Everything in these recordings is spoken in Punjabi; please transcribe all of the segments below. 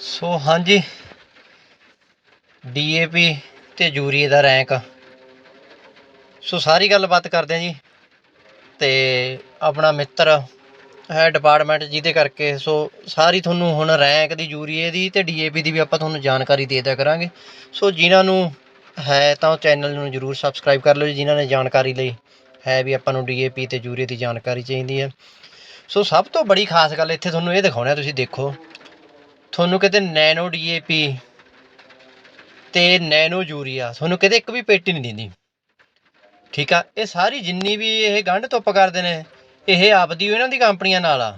ਸੋ ਹਾਂਜੀ ਡੀਏਪੀ ਤੇ ਯੂਰੀਏ ਦਾ ਰੈਂਕ। ਸੋ ਸਾਰੀ ਗੱਲਬਾਤ ਕਰਦੇ ਹਾਂ ਜੀ ਤੇ ਆਪਣਾ ਮਿੱਤਰ ਹੈ ਡਿਪਾਰਟਮੈਂਟ ਜਿਹਦੇ ਕਰਕੇ ਸੋ ਸਾਰੀ ਤੁਹਾਨੂੰ ਹੁਣ ਰੈਂਕ ਦੀ ਯੂਰੀਏ ਦੀ ਤੇ ਡੀਏਪੀ ਦੀ ਵੀ ਆਪਾਂ ਤੁਹਾਨੂੰ ਜਾਣਕਾਰੀ ਦੇ ਦਿਆ ਕਰਾਂਗੇ। ਸੋ ਜਿਨ੍ਹਾਂ ਨੂੰ ਹੈ ਤਾਂ ਉਹ ਚੈਨਲ ਨੂੰ ਜਰੂਰ ਸਬਸਕ੍ਰਾਈਬ ਕਰ ਲਓ ਜੀ ਜਿਨ੍ਹਾਂ ਨੇ ਜਾਣਕਾਰੀ ਲਈ ਹੈ ਵੀ ਆਪਾਂ ਨੂੰ ਡੀਏਪੀ ਤੇ ਯੂਰੀਏ ਦੀ ਜਾਣਕਾਰੀ ਚਾਹੀਦੀ ਹੈ। ਸੋ ਸਭ ਤੋਂ ਬੜੀ ਖਾਸ ਗੱਲ ਇੱਥੇ ਤੁਹਾਨੂੰ ਇਹ ਦਿਖਾਉਣਾ ਤੁਸੀਂ ਦੇਖੋ। ਤੁਹਾਨੂੰ ਕਿਤੇ ਨੈਨੋ ਡੀਏਪੀ ਤੇ ਨੈਨੋ ਯੂਰੀਆ, ਤੁਹਾਨੂੰ ਕਿਤੇ ਇੱਕ ਵੀ ਪੇਟੀ ਨਹੀਂ ਦਿੰਦੀ। ਠੀਕ ਆ? ਇਹ ਸਾਰੀ ਜਿੰਨੀ ਵੀ ਇਹ ਗੰਢ ਧੁੱਪ ਕਰਦੇ ਨੇ, ਇਹ ਆਪਦੀ ਇਹਨਾਂ ਦੀ ਕੰਪਨੀਆਂ ਨਾਲ ਆ।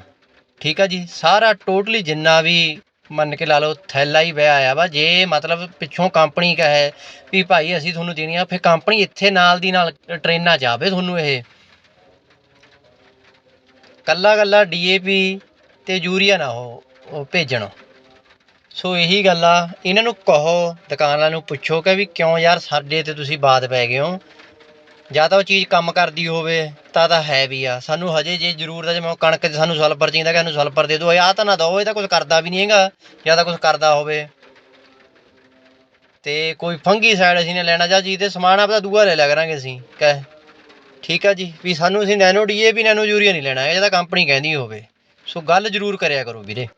ਠੀਕ ਆ ਜੀ? ਸਾਰਾ ਟੋਟਲੀ ਜਿੰਨਾ ਵੀ ਮੰਨ ਕੇ ਲਾ ਲਓ ਥੈਲਾ ਹੀ ਵਿਆ ਆਇਆ ਵਾ, ਜੇ ਮਤਲਬ ਪਿੱਛੋਂ ਕੰਪਨੀ ਕਹੇ ਵੀ ਭਾਈ ਅਸੀਂ ਤੁਹਾਨੂੰ ਦੇਣੀ ਆ, ਫਿਰ ਕੰਪਨੀ ਇੱਥੇ ਨਾਲ ਦੀ ਨਾਲ ਟ੍ਰੇਨਾਂ ਆਵੇ ਤੁਹਾਨੂੰ ਇਹ। ਕੱਲਾ ਕੱਲਾ ਡੀਏਪੀ ਤੇ ਯੂਰੀਆ ਨਾ ਉਹ ਉਹ ਭੇਜਣ। ਸੋ ਇਹੀ ਗੱਲ ਆ, ਇਹਨਾਂ ਨੂੰ ਕਹੋ ਦੁਕਾਨਾਂ ਨੂੰ ਪੁੱਛੋ ਕਿ ਵੀ ਕਿਉਂ ਯਾਰ ਸਾਡੇ ਤੇ ਤੁਸੀਂ ਬਾਤ ਪੈ ਗਏ ਹੋ? ਜਾਂ ਤਾਂ ਉਹ ਚੀਜ਼ ਕੰਮ ਕਰਦੀ ਹੋਵੇ, ਤਾਂ ਤਾਂ ਹੈ ਵੀ ਆ। ਸਾਨੂੰ ਹਜੇ ਜੇ ਜ਼ਰੂਰਤ ਹੈ ਜਿਵੇਂ ਕਣਕ 'ਚ ਸਾਨੂੰ ਸਲਫਰ ਚਾਹੀਦਾ ਕਿ ਸਾਨੂੰ ਸਲਫਰ ਦੇ ਦਿਓ ਆਹ ਤਾਂ ਨਾ ਦਿਓ, ਇਹ ਤਾਂ ਕੁਝ ਕਰਦਾ ਵੀ ਨਹੀਂ ਹੈਗਾ, ਜਾਂ ਤਾਂ ਕੁਝ ਕਰਦਾ ਹੋਵੇ। ਤੇ ਕੋਈ ਫੰਗੀ ਸਾਈਡ ਅਸੀਂ ਨੇ ਲੈਣਾ, ਜਾਂ ਜੀ ਤੇ ਸਮਾਨ ਆਪਦਾ ਦੂਆ ਲੈ ਲਿਆ ਕਰਾਂਗੇ ਅਸੀਂ, ਕਹਿ। ਠੀਕ ਆ ਜੀ, ਵੀ ਸਾਨੂੰ ਅਸੀਂ ਨੈਨੋ ਡੀਏ ਵੀ ਨੈਨੋ ਯੂਰੀਆ ਨਹੀਂ ਲੈਣਾ, ਇਹ ਤਾਂ ਕੰਪਨੀ ਕਹਿੰਦੀ ਹੋਵੇ। ਸੋ ਗੱਲ ਜ਼ਰੂਰ ਕਰਿਆ ਕਰੋ ਵੀਰੇ।